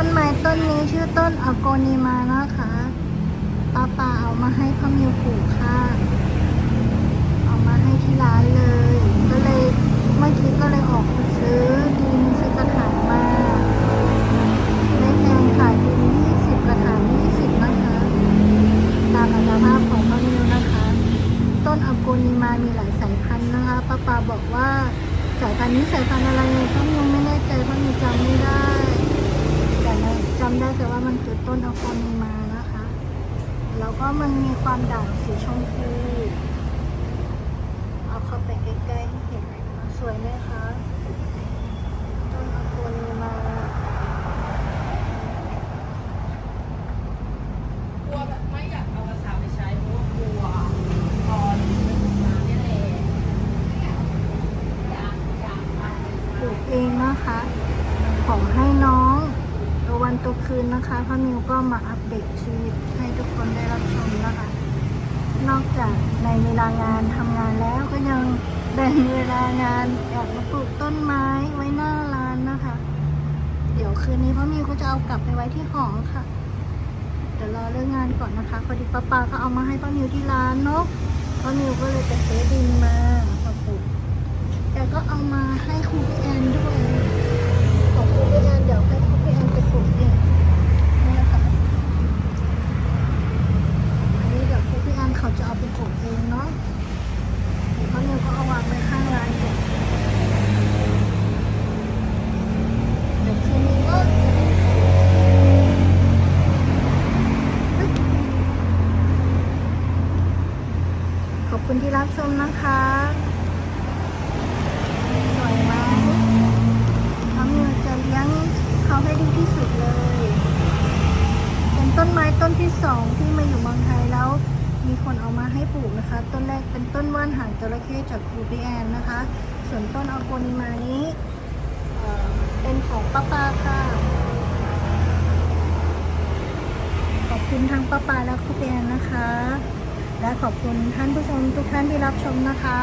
ต้นไม้ต้นนี้ชื่อต้นอโกนิมานะคะป้าปาเอามาให้พ่อมิวปลูกค่ะ เอามาให้ที่ร้านเลย ก็เลยเมื่อกี้ก็เลยออกไปซื้อดินซื้อกระถางมาได้แพงขายดิน20กระถาง20นะคะ ตามอัตภาพของพ่อมิวนะคะ ต้นอโกนิมามีหลายสายพันธุ์นะคะป้าปาบอกว่าสายพันธุ์นี้สายพันธุ์อะไรพ่อมิวไม่แน่ใจพ่อมิวจำไม่ได้ แต่จำได้แต่ ว่ามันคือต้นอโกนิมานะคะ แล้วก็มันมีความด่างสีชมพู เอาเข้าไปใกล้ๆให้เห็นเลยนะคะสวยไหมคะ ต้นอโกนิมากลัวแบบไม่อยากเอาภาษาไปใช้เพราะว่ากลัวตอนมาเนี่ยแหละอยากอยากไปปลูกเองนะคะ ขอให้น้องตั วันตัวคืนนะคะพ่อมิวก็มาอัปเดตชีวิตให้ทุกคนได้รับชมนะคะ นอกจากในเวลางานทำงานแล้วก็ยังแบ่งเวลางานแอบมาปลูกต้นไม้ไว้หน้าร้านนะคะ เดี๋ยวคืนนี้พ่อมิวก็จะเอากลับไปไว้ที่หอค่ะเดี๋ยวรอเรื่องงานก่อนนะคะพอดีป้าปาก็เอามาให้ป้ามิวที่ร้านเนาะป้ามิวก็เลยไปซื้อดินมามาปลูกแต่ก็เอามาให้ครูพี่แอนด้วย ของครูพี่แอนเดี๋ยวให้ครูพี่แอนไปปลูกเองนี่นะคะอันนี้เดี๋ยวครูพี่แอน เขาะเอาเองเนาะเดี๋ยเขาเนี่ยก็เอาวางไว้ข้างร้านก่อนเดี๋ยวคืนนี้ก็ขอบคุณที่รับชมนะคะ สวยไหมน้องมิวจะเลี้ยงเขาให้ดีที่สุดเลย เป็นต้นไม้ต้นที่สองที่มาอยู่เมืองไทยแล้ว มีคนเอามา ให้ปลูกนะคะ ต้นแรกเป็นต้นว่านหางจระเข้จากครูพีแอนนะคะ ส่วนต้นอโกนิมานี้เป็นของป้าปาค่ะ ขอบคุณทางป้าปาและครูพีแอนนะคะ และขอบคุณท่านผู้ชมทุกท่านที่รับชมนะคะ